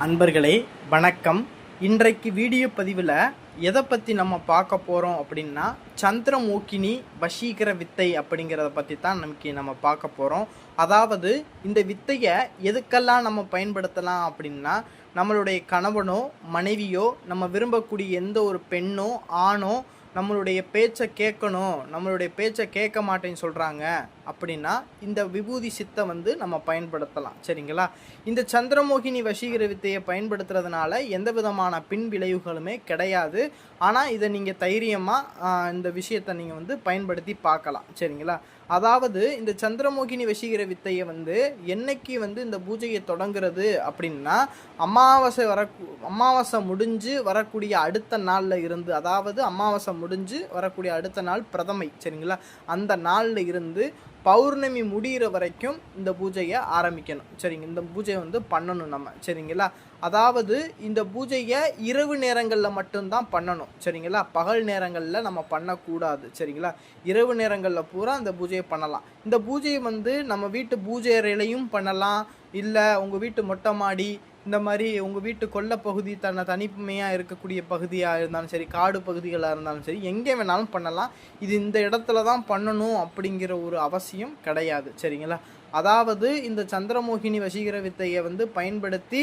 அன்பர்களே வணக்கம். இன்றைக்கு வீடியோ பதிவில் எதை பற்றி நம்ம பார்க்க போகிறோம் அப்படின்னா சந்திரமோக்கினி வசீகர வித்தை அப்படிங்கிறத பற்றி தான் நமக்கு நம்ம பார்க்க போகிறோம் அதாவது இந்த வித்தையை எதுக்கெல்லாம் நம்ம பயன்படுத்தலாம் அப்படின்னா நம்மளுடைய கணவனோ மனைவியோ நம்ம விரும்பக்கூடிய எந்த ஒரு பெண்ணோ ஆணோ நம்மளுடைய பேச்சை கேட்கணும் நம்மளுடைய பேச்சை கேட்க மாட்டேன்னு சொல்கிறாங்க அப்படின்னா இந்த விபூதி சித்தை வந்து நம்ம பயன்படுத்தலாம். சரிங்களா? இந்த சந்திரமோகினி வசீகர வித்தையை பயன்படுத்துறதுனால எந்த விதமான பின் விளைவுகளுமே கிடையாது. ஆனால் இதை நீங்கள் தைரியமாக இந்த விஷயத்தை நீங்கள் வந்து பயன்படுத்தி பார்க்கலாம். சரிங்களா? அதாவது இந்த சந்திரமோகினி வசீகர வித்தையை வந்து என்னைக்கு வந்து இந்த பூஜையை தொடங்குறது அப்படின்னா அமாவாசை வர அமாவாசை முடிஞ்சு வரக்கூடிய அடுத்த நாளில் இருந்து அதாவது அமாவாசை முடிஞ்சு வரக்கூடிய அடுத்த நாள் பிரதமை சரிங்களா? அந்த நாளில் இருந்து பௌர்ணமி முடிகிற வரைக்கும் இந்த பூஜையை ஆரம்பிக்கணும். சரிங்க இந்த பூஜையை வந்து பண்ணணும் நம்ம சரிங்களா? அதாவது இந்த பூஜையை இரவு நேரங்களில் மட்டும்தான் பண்ணணும் சரிங்களா? பகல் நேரங்களில் நம்ம பண்ணக்கூடாது சரிங்களா? இரவு நேரங்களில் பூரா அந்த பூஜையை பண்ணலாம். இந்த பூஜையை வந்து நம்ம வீட்டு பூஜை அறையிலையும் பண்ணலாம். இல்லை உங்கள் வீட்டு மொட்டை மாடி இந்த மாதிரி உங்கள் வீட்டு கொல்லை பகுதி தன்னை தனிமையாக இருக்கக்கூடிய பகுதியாக இருந்தாலும் சரி காடு பகுதிகளாக இருந்தாலும் சரி எங்கே வேணாலும் பண்ணலாம். இது இந்த இடத்துல தான் பண்ணணும் அப்படிங்கிற ஒரு அவசியம் கிடையாது சரிங்களா? அதாவது இந்த சந்திரமோகினி வசீகர வித்தையை வந்து பயன்படுத்தி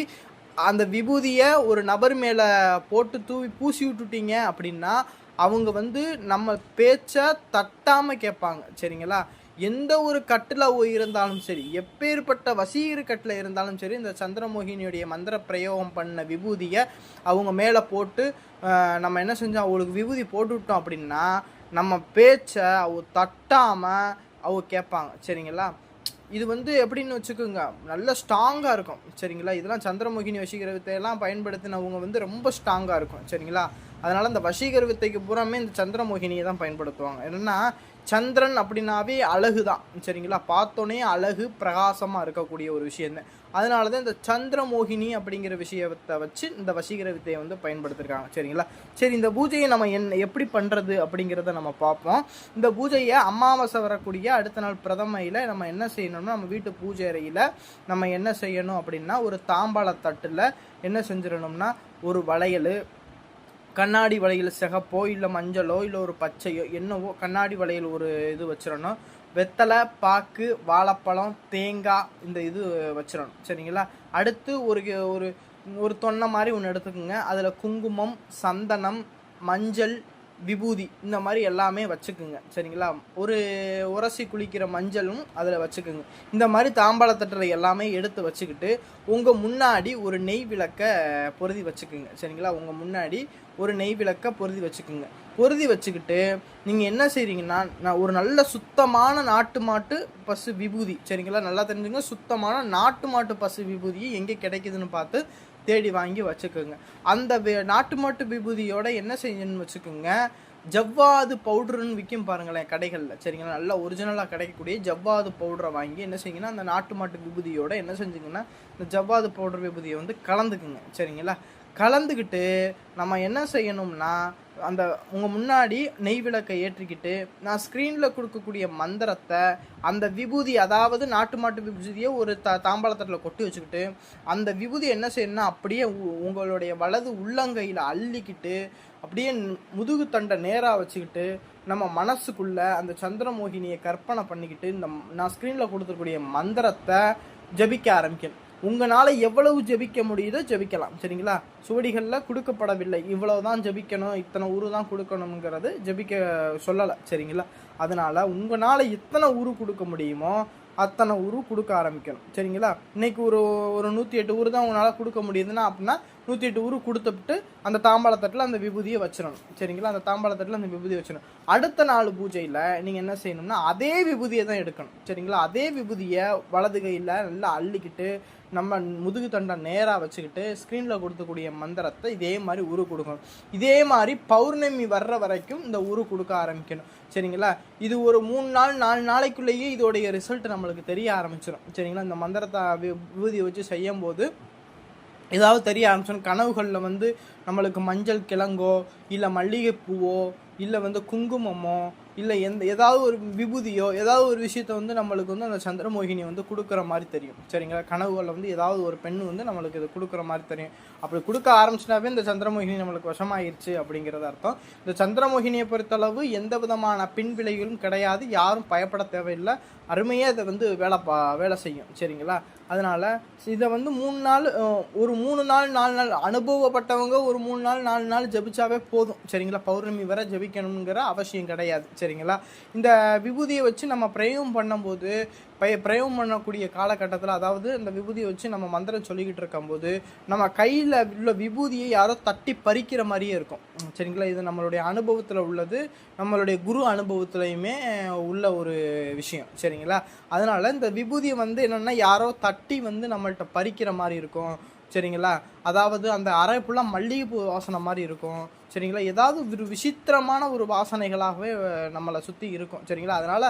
அந்த விபூதியை ஒரு நபர் மேலே போட்டு தூவி பூசி விட்டுட்டீங்க அப்படின்னா அவங்க வந்து நம்ம பேச்சை தட்டாமல் கேட்பாங்க. சரிங்களா? எந்த ஒரு கட்டில் இருந்தாலும் சரி எப்பேற்பட்ட வசீகர கட்டில் இருந்தாலும் சரி இந்த சந்திரமோகினியுடைய மந்திர பிரயோகம் பண்ண விபூதியை அவங்க மேலே போட்டு நம்ம என்ன செஞ்சோம்? அவங்களுக்கு விபூதி போட்டுவிட்டோம் அப்படின்னா நம்ம பேச்சை அவ தட்டாமல் அவ கேட்பாங்க. சரிங்களா? இது வந்து எப்படின்னு வச்சுக்கோங்க நல்ல ஸ்ட்ராங்காக இருக்கும் சரிங்களா? இதெல்லாம் சந்திரமுகினி வசீகர வித்தையெல்லாம் பயன்படுத்தினவங்க வந்து ரொம்ப ஸ்ட்ராங்காக இருக்கும் சரிங்களா? அதனால் இந்த வசீகர வித்தைக்கு பூராமே இந்த சந்திரமோகினியை தான் பயன்படுத்துவாங்க. என்னென்னா சந்திரன் அப்படின்னாவே அழகு தான் சரிங்களா? பார்த்தோன்னே அழகு பிரகாசமாக இருக்கக்கூடிய ஒரு விஷயம் அதனால தான் இந்த சந்திரமோகினி அப்படிங்கிற விஷயத்தை வச்சு இந்த வசீகர வித்தையை வந்து பயன்படுத்திருக்காங்க சரிங்களா? சரி இந்த பூஜையை நம்ம என்ன எப்படி பண்ணுறது அப்படிங்கிறத நம்ம பார்ப்போம். இந்த பூஜையை அமாவாசை வரக்கூடிய அடுத்த நாள் பிரதமையில் நம்ம என்ன செய்யணும்னா நம்ம வீட்டு பூஜை அறையில் நம்ம என்ன செய்யணும் அப்படின்னா ஒரு தாம்பாள தட்டில் என்ன செஞ்சிடணும்னா ஒரு வளையல் கண்ணாடி வளையல் சிகப்போ இல்லை மஞ்சளோ இல்லை ஒரு பச்சையோ என்னவோ கண்ணாடி வளையல் ஒரு இது வச்சிடணும். வெத்தலை பாக்கு வாழைப்பழம் தேங்காய் இந்த இது வச்சிடணும். சரிங்களா? அடுத்து ஒரு ஒரு ஒரு தொன்னை மாதிரி ஒன்று எடுத்துக்கோங்க. அதில் குங்குமம் சந்தனம் மஞ்சள் விபூதி இந்த மாதிரி எல்லாமே வச்சுக்குங்க. சரிங்களா? ஒரு உரசி குளிக்கிற மஞ்சளும் அதில் வச்சுக்குங்க. இந்த மாதிரி தாம்பாளத்தட்டில் எல்லாமே எடுத்து வச்சுக்கிட்டு உங்கள் முன்னாடி ஒரு நெய் விளக்க பொருதி வச்சுக்குங்க. சரிங்களா? உங்கள் முன்னாடி ஒரு நெய் விளக்க பொருதி வச்சுக்குங்க. பொருதி வச்சுக்கிட்டு நீங்கள் என்ன செய்கிறீங்கன்னா நான் ஒரு நல்ல சுத்தமான நாட்டு மாட்டு பசு விபூதி சரிங்களா? நல்லா தெரிஞ்சுங்க. சுத்தமான நாட்டு மாட்டு பசு விபூதியை எங்கே கிடைக்குதுன்னு பார்த்து தேடி வாங்கி வச்சுக்கோங்க. அந்த நாட்டு மாட்டு விபூதியோட என்ன செய்யணும்னு வச்சுக்கோங்க. ஜவ்வாது பவுடருன்னு விற்கும் பாருங்களேன் கடைகளில் சரிங்களா? நல்லா ஒரிஜினலாக கிடைக்கக்கூடிய ஜவ்வாது பவுடரை வாங்கி என்ன செய்யுங்கன்னா அந்த நாட்டு மாட்டு விபூதியோட என்ன செஞ்சுங்கன்னா இந்த ஜவ்வாது பவுடர் விபூதியை வந்து கலந்துக்குங்க சரிங்களா? கலந்துக்கிட்டு நம்ம என்ன செய்யணும்னா அந்த உங்கள் முன்னாடி நெய் விளக்கை ஏற்றிக்கிட்டு நான் ஸ்க்ரீனில் கொடுக்கக்கூடிய மந்திரத்தை அந்த விபூதி அதாவது நாட்டு மாட்டு விபூதியை ஒரு த தாம்பாளத்தட்டில் கொட்டி வச்சுக்கிட்டு அந்த விபூதி என்ன செய்யணும்னா அப்படியே உ- உங்களுடைய வலது உள்ளங்கையில் அள்ளிக்கிட்டு அப்படியே முதுகு தண்டை நேராக வச்சுக்கிட்டு நம்ம மனசுக்குள்ளே அந்த சந்திரமோகினியை கற்பனை பண்ணிக்கிட்டு இந்த நான் ஸ்க்ரீனில் கொடுத்துருக்கூடிய மந்திரத்தை ஜபிக்க ஆரம்பிக்கணும். உங்களால் எவ்வளவு ஜெபிக்க முடியுதோ ஜெபிக்கலாம். சரிங்களா? சுவடிகளில் கொடுக்கப்படவில்லை. இவ்வளவு தான் ஜெபிக்கணும் இத்தனை உரு தான் கொடுக்கணுங்கிறது ஜெபிக்க சொல்லலை. சரிங்களா? அதனால் உங்களால் எத்தனை உரு கொடுக்க முடியுமோ அத்தனை உரு கொடுக்க ஆரம்பிக்கணும். சரிங்களா? இன்னைக்கு ஒரு ஒரு நூற்றி எட்டு உரு தான் உங்களால் கொடுக்க முடியுதுன்னா அப்படின்னா நூற்றி எட்டு உரு கொடுத்துட்டு அந்த தாம்பாளத்தட்டில் அந்த விபூதியை வச்சிடணும். சரிங்களா? அந்த தாம்பாளத்தட்டில் அந்த விபூதியை வச்சிடணும். அடுத்த நாள் பூஜையில் நீங்கள் என்ன செய்யணும்னா அதே விபூதியை தான் எடுக்கணும். சரிங்களா? அதே விபூதியை வலது கையில் நல்லா அள்ளிக்கிட்டு நம்ம முதுகு தண்டை நேராக வச்சுக்கிட்டு ஸ்க்ரீனில் கொடுக்கக்கூடிய மந்திரத்தை இதே மாதிரி உரு கொடுக்கணும். இதே மாதிரி பௌர்ணமி வர்ற வரைக்கும் இந்த உரு கொடுக்க ஆரம்பிக்கணும். சரிங்களா? இது ஒரு மூணு நாள் நாலு நாளைக்குள்ளேயே இதோடைய ரிசல்ட் நம்மளுக்கு தெரிய ஆரம்பிச்சிடும் சரிங்களா? இந்த மந்திரத்தை வி- விபூதியை வச்சு செய்யும்போது ஏதாவது தெரிய ஆரம்பிச்சோன்னு கனவுகளில் வந்து நம்மளுக்கு மஞ்சள் கிழங்கோ இல்லை மல்லிகைப்பூவோ இல்லை வந்து குங்குமமோ இல்லை எந்த ஏதாவது ஒரு விபூதியோ ஏதாவது ஒரு விஷயத்த வந்து நம்மளுக்கு வந்து அந்த சந்திரமோகினி வந்து கொடுக்குற மாதிரி தெரியும். சரிங்களா? கனவுகளில் வந்து ஏதாவது ஒரு பெண் வந்து நம்மளுக்கு இது கொடுக்குற மாதிரி தெரியும். அப்படி கொடுக்க ஆரம்பிச்சினாவே இந்த சந்திரமோகினி நம்மளுக்கு வசமாயிருச்சு அப்படிங்கிறது அர்த்தம். இந்த சந்திரமோகினியை பொறுத்தளவு எந்த விதமான பின்விளைகளும் கிடையாது. யாரும் பயப்பட தேவையில்லை. அருமையாக இதை வந்து வேலை பா வேலை செய்யும். சரிங்களா? அதனால் இதை வந்து மூணு நாள் ஒரு மூணு நாள் நாலு நாள் அனுபவப்பட்டவங்க ஒரு மூணு நாள் நாலு நாள் ஜபிச்சாவே போதும். சரிங்களா? பௌர்ணமி வர ஜபிக்கணுங்கிற அவசியம் கிடையாது. சரி சரிங்களா? இந்த விபூதியை வச்சு நம்ம பிரயோகம் பண்ணும்போது பய பிரயோகம் பண்ணக்கூடிய காலகட்டத்தில் அதாவது இந்த விபூதியை வச்சு நம்ம மந்திரம் சொல்லிக்கிட்டு இருக்கும்போது நம்ம கையில் உள்ள விபூதியை யாரோ தட்டி பறிக்கிற மாதிரியே இருக்கும். சரிங்களா? இது நம்மளுடைய அனுபவத்தில் உள்ளது. நம்மளுடைய குரு அனுபவத்துலையுமே உள்ள ஒரு விஷயம். சரிங்களா? அதனால் இந்த விபூதியை வந்து என்னென்னா யாரோ தட்டி வந்து நம்மள்கிட்ட பறிக்கிற மாதிரி இருக்கும். சரிங்களா? அதாவது அந்த அறை ஃபுல்லாக மல்லிகைப்பூ வாசனை மாதிரி இருக்கும். சரிங்களா? ஏதாவது ஒரு விசித்திரமான ஒரு வாசனைகளாகவே நம்மளை சுற்றி இருக்கும். சரிங்களா? அதனால்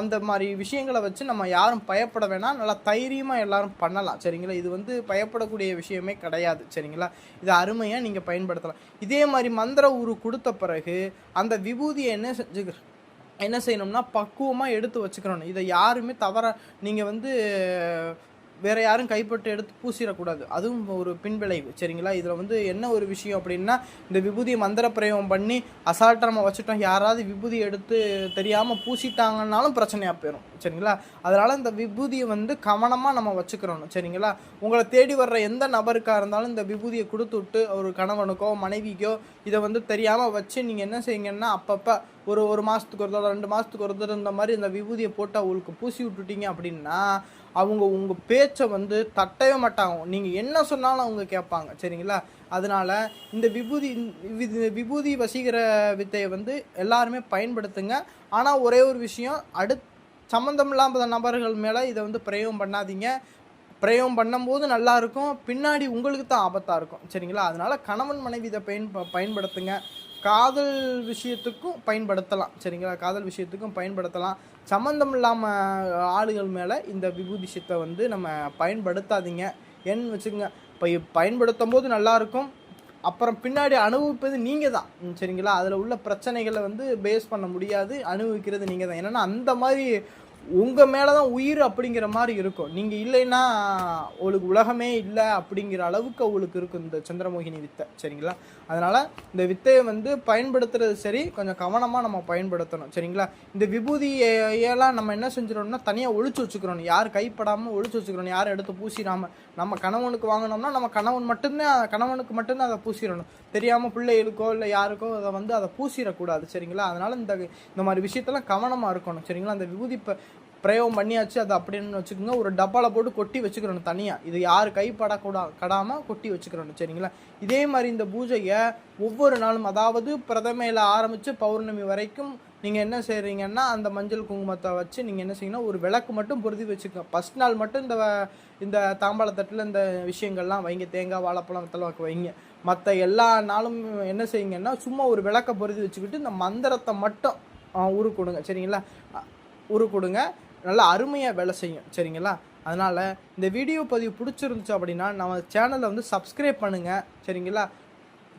அந்த மாதிரி விஷயங்களை வச்சு நம்ம யாரும் பயப்பட வேணாம். நல்லா தைரியமாக எல்லாரும் பண்ணலாம். சரிங்களா? இது வந்து பயப்படக்கூடிய விஷயமே கிடையாது. சரிங்களா? இது அருமையாக நீங்கள் பயன்படுத்தலாம். இதே மாதிரி மந்திர உரு கொடுத்த பிறகு அந்த விபூதியை என்ன செஞ்சு என்ன செய்யணும்னா பக்குவமாக எடுத்து வச்சுக்கிறணும் இதை யாருமே தவற நீங்கள் வந்து வேற யாரும் கைப்பட்டு எடுத்து பூசிடக்கூடாது. அதுவும் ஒரு பின்விளைவு சரிங்களா? இதில் வந்து என்ன ஒரு விஷயம் அப்படின்னா இந்த விபூதி மந்திர பிரயோகம் பண்ணி அசால்ட்டாக நம்ம வச்சுட்டோம். யாராவது விபூதி எடுத்து தெரியாமல் பூசிட்டாங்கன்னாலும் பிரச்சனையாக போயிடும் சரிங்களா? அதனால் இந்த விபூதியை வந்து கவனமாக நம்ம வச்சுக்கிறோம் சரிங்களா? உங்களை தேடி வர்ற எந்த நபருக்காக இருந்தாலும் இந்த விபூதியை கொடுத்து விட்டு ஒரு கணவனுக்கோ மனைவிக்கோ இதை வந்து தெரியாமல் வச்சு நீங்கள் என்ன செய்யுங்கன்னா அப்பப்போ ஒரு ஒரு மாதத்துக்கு ஒரு தடவை ரெண்டு மாதத்துக்கு ஒரு தடவை இந்த மாதிரி இந்த விபூதியை போட்டு அவங்களுக்கு பூசி விட்டுட்டீங்க அப்படின்னா அவங்க உங்கள் பேச்சை வந்து தட்டவே மாட்டாங்க. நீங்கள் என்ன சொன்னாலும் அவங்க கேட்பாங்க. சரிங்களா? அதனால இந்த விபூதி விபூதி வசீகர வித்தையை வந்து எல்லாருமே பயன்படுத்துங்க. ஆனால் ஒரே ஒரு விஷயம் அடுத் சம்மந்தம் இல்லாத நபர்கள் மேலே இதை வந்து பிரயோகம் பண்ணாதீங்க. பிரயோகம் பண்ணும்போது நல்லாயிருக்கும் பின்னாடி உங்களுக்கு தான் ஆபத்தாக இருக்கும். சரிங்களா? அதனால் கணவன் மனைவி இதை பயன் பயன்படுத்துங்க. காதல் விஷயத்துக்கும் பயன்படுத்தலாம் சரிங்களா? காதல் விஷயத்துக்கும் பயன்படுத்தலாம். சம்மந்தம் இல்லாமல் ஆளுகள் மேலே இந்த விபூதி சித்தை வந்து நம்ம பயன்படுத்தாதீங்க. ஏன்னு வச்சுக்கோங்க இப்போ பயன்படுத்தும் போது நல்லாயிருக்கும் அப்புறம் பின்னாடி அனுபவிப்பது நீங்கள் தான் சரிங்களா? அதில் உள்ள பிரச்சனைகளை வந்து பேஸ் பண்ண முடியாது அனுபவிக்கிறது நீங்கள் தான். என்னென்னா அந்த மாதிரி உங்கள் மேலே தான் உயிர் அப்படிங்கிற மாதிரி இருக்கும். நீங்கள் இல்லைன்னா அவளுக்கு உலகமே இல்லை அப்படிங்கிற அளவுக்கு அவளுக்கு இருக்கும் இந்த சந்திரமோகினி வித்தை சரிங்களா? அதனால் இந்த வித்தையை வந்து பயன்படுத்துறது சரி கொஞ்சம் கவனமாக நம்ம பயன்படுத்தணும் சரிங்களா? இந்த விபூதியெல்லாம் நம்ம என்ன செஞ்சிடணும்னா தனியாக ஒழிச்சு வச்சுக்கிறோம் யார் கைப்படாமல் ஒழிச்சு வச்சுக்கிறோம் யார் எடுத்து பூசிடாம. நம்ம கணவனுக்கு வாங்கினோம்னா நம்ம கணவன் மட்டும்தான் கணவனுக்கு மட்டும்தான் அதை பூசிடணும். தெரியாமல் பிள்ளைகளுக்கோ இல்லை யாருக்கோ அதை வந்து அதை பூசிடக்கூடாது சரிங்களா? அதனால் இந்த இந்த மாதிரி விஷயத்தெல்லாம் கவனமாக இருக்கணும் சரிங்களா? அந்த விபூதி இப்போ பிரயோகம் பண்ணியாச்சு அது அப்படின்னு வச்சுக்கோங்க. ஒரு டப்பாவில் போட்டு கொட்டி வச்சுக்கிறணும் தனியாக இது யார் கைப்படக்கூடா கடாமல் கொட்டி வச்சுக்கிறணும் சரிங்களா? இதே மாதிரி இந்த பூஜையை ஒவ்வொரு நாளும் அதாவது பிரதமையில் ஆரம்பித்து பௌர்ணமி வரைக்கும் நீங்கள் என்ன செய்கிறீங்கன்னா அந்த மஞ்சள் குங்குமத்தை வச்சு நீங்கள் என்ன செய்யணும் ஒரு விளக்கு மட்டும் பொருத்தி வச்சுக்கோங்க ஃபஸ்ட் நாள் மட்டும் இந்த இந்த தாம்பாளத்தட்டில் இந்த விஷயங்கள்லாம் வைங்க. தேங்காய் வாழைப்பழம் இதெல்லாம் வைங்க. மற்ற எல்லா நாளும் என்ன செய்யுங்கன்னா சும்மா ஒரு விளக்கை பொருத்தி வச்சுக்கிட்டு இந்த மந்திரத்தை மட்டும் உரு கொடுங்க சரிங்களா? உரு கொடுங்க நல்லா அருமையாக வேலை செய்யும். சரிங்களா? அதனால் இந்த வீடியோ பதிவு பிடிச்சிருந்துச்சு அப்படின்னா நம்ம சேனலை வந்து சப்ஸ்கிரைப் பண்ணுங்கள் சரிங்களா?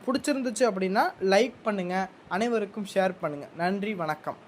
பிடிச்சிருந்துச்சு அப்படின்னா லைக் பண்ணுங்கள் அனைவருக்கும் ஷேர் பண்ணுங்கள் நன்றி வணக்கம்.